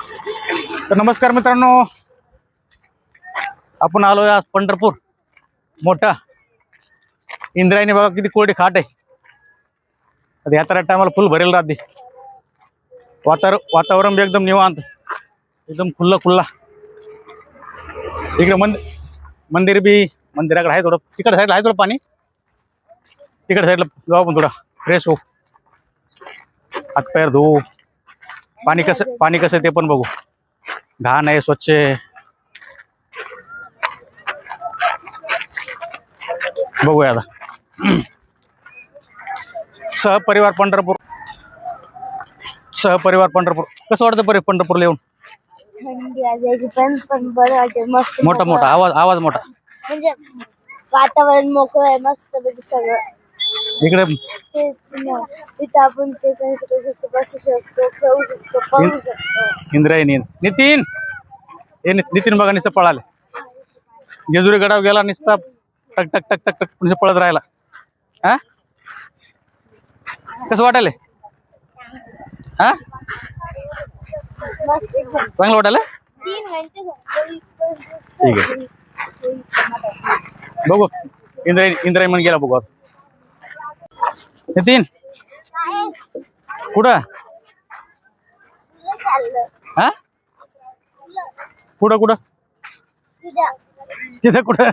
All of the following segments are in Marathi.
तर नमस्कार मित्रांनो. आपण आलो आज पंढरपूर. मोठा. इंद्रायणी बघा किती कोरडी खाट आहे. आता यात्रा टायमाला फुल भरेल राहते वातावरण वातावरण बी एकदम निवांत. एकदम खुल्ला खुल्ला. इकडे मंदिर मंदिर बी मंदिराकडे आहे थोडं. तिकडे साईडला आहे थोडं पाणी. तिकडे साईडला जाऊ आपण थोडा. फ्रेश हो हातपायर धुवू पाणी कसं पाणी कसं ते पण बघू. घाण आहे स्वच्छ आहे. बघूया आता. सहपरिवार पंढरपूर. सहपरिवार पंढरपूर. कसं वाटतं परि पंढरपूरला येऊन? मोठा मोठा आवाज आवाज मोठा. म्हणजे वातावरण मोकळं आहे मस्त सगळं. इकडे तेच ना तिथं आपण ते काही करू शकतो बसू शकतो खेळू शकतो पाहू शकतो इंद्रायणी. नितीन! हे नि- नितीन बघा नुसतं पळाले. जेजुरी गडाव गेला नुसता टक टक टक टक टक नुसतं पळत राहिला. हा? कसं वाटायले हा? मस्त एकदम चांगलं वाटायला तीन घंटे झाले, ठीक आहे. बघू. इंद्रायणी इंद्रायणी म्हणून गेला बघू आता. नितीन? कुठं? हा? कुठं कुठं? तिथं कुठं?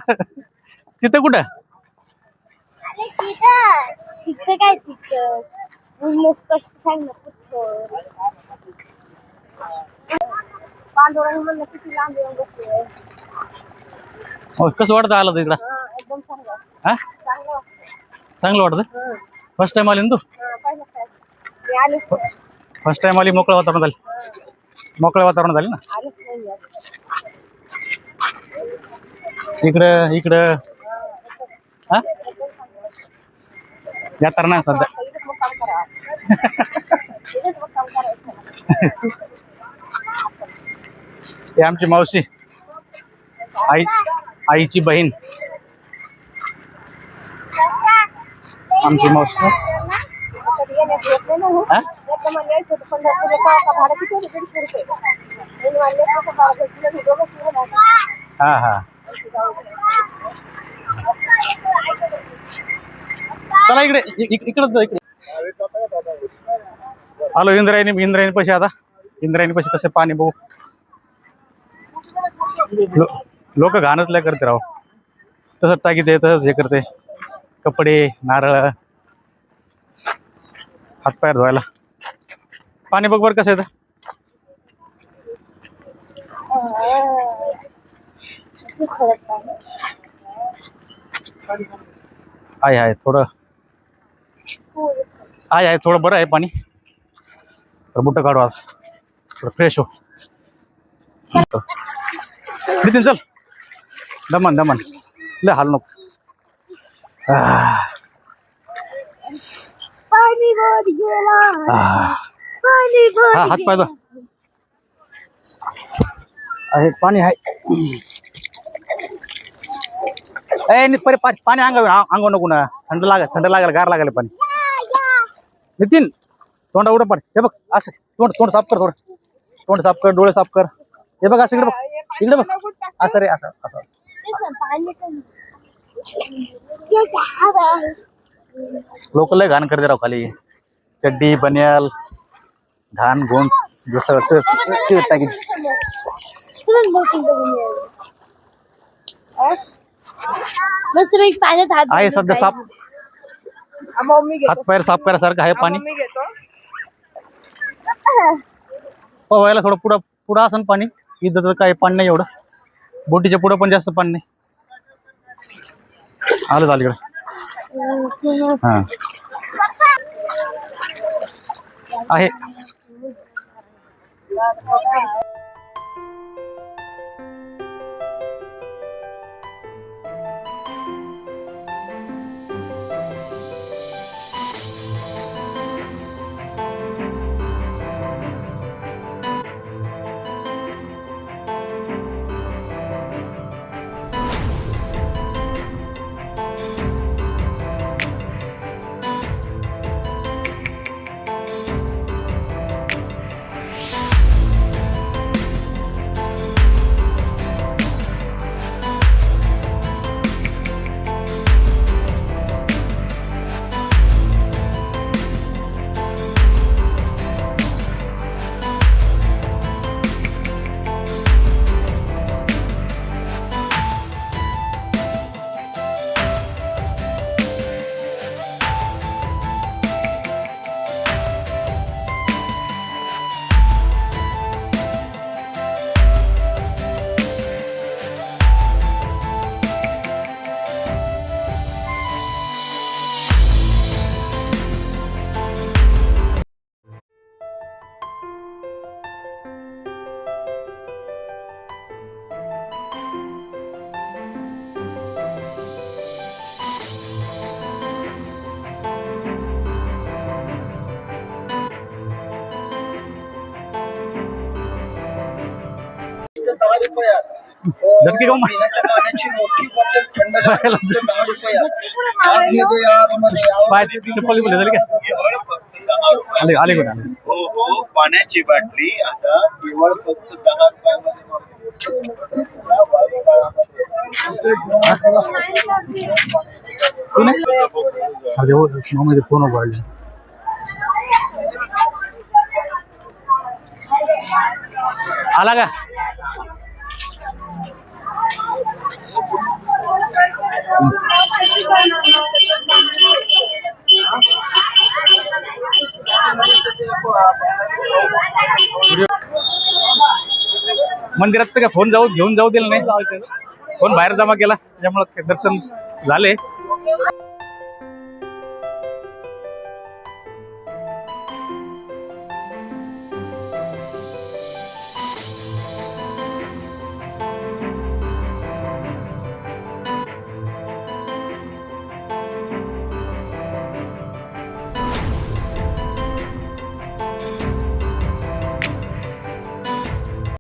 तिथं कुठं? अरे तिथं तिथं काय तिथं? पूर्ण स्पष्ट सांग ना कुठं? पांडुरंग म्हणलं किती लांब येऊन बसलोय हो कसं वाटतं आलं तिकडं एकदम चांगलं. हा? चांगलं वाटतं. फर्स्ट टाइम आली ना तू? हा. फर्स्ट टाइम आली मोकळं वातावरण झाली? मोकळं वातावरण झाली ना. इकडं इकडं. हा? नाही सध्या. इथंच मुक्काम करायचं. ही आमची मावशी. आई आईची बहीण आमची मावशी कधी येण्यात येत नाही ना हो. हा एकदा मला यायचं होतं पंढरपूरला तेव्हा का भाडं किती होतं? दीडशे रुपये. मी म्हणले, कसं भाडं भेटलं? आमची मावशी हा? हा चला इकडे इकडे इकडे. आलो इंद्रायणी इंद्रायणी पैसे आता. इंद्रायणी पैसे कसे पाणी बघू. लोक घाणच लय करते राव. तसंच टाकीते तसंच हे करते. कपडे नारळ हातपाय धुवायला. पाणी बघ बरं कसं येतं. किती आहे आहे थोडं. आहे आहे थोडं बरं आहे पाणी. तर काढू आज. थोडं फ्रेश हो. चल. दमन दमन. लय हाल नको. पाणी वर गेला आह. पाणी वर हा हात पाय. आहे पाणी आहे ए परे पाणी गार लागायला पाणी नितीन तोंडा उडं पाणी असं तोंड तोंड साफ़ कर थोडं तोंड साफ़ कर डोळे साफ़ कर हे बघ असं इकडे बघ इकडे बघ असं रे असं असं तेच ना, पाणी कमी. ये झाडं. लोक लय घाण करते राव खाली चड्डी बनियाल घाण गोंद जसं ते- ते टाकी तुला बोटिंग बघून मिळाली. अं? मस्त पैकी पाण्यात हात आहे धुवून सध्या साफ जायचं. मम्मी घेतो हात पायर साफ करायसारखं आहे पाणी मम्मी घेतो पोहायला थोडं पुढं पुढं असं पाणी इथं तर काही पाणी नाही एवढं बोटीच्या पुढं पण जास्त पाणी नाही आलं झालं इकडं. आहे. दहा का पाण्याची मोठी बॉटल थंड दहा रुपयात आज घेतो आले आले पाण्याची बाटली आता केवळ फक्त दहा रुपयामध्ये हो मामाचे फ़ोन उभारले आला का? मंदिरात तर काय फोन जाऊ घेऊन जाऊ दिला नाही. फोन बाहेर जमा केला त्यामुळे दर्शन झाले.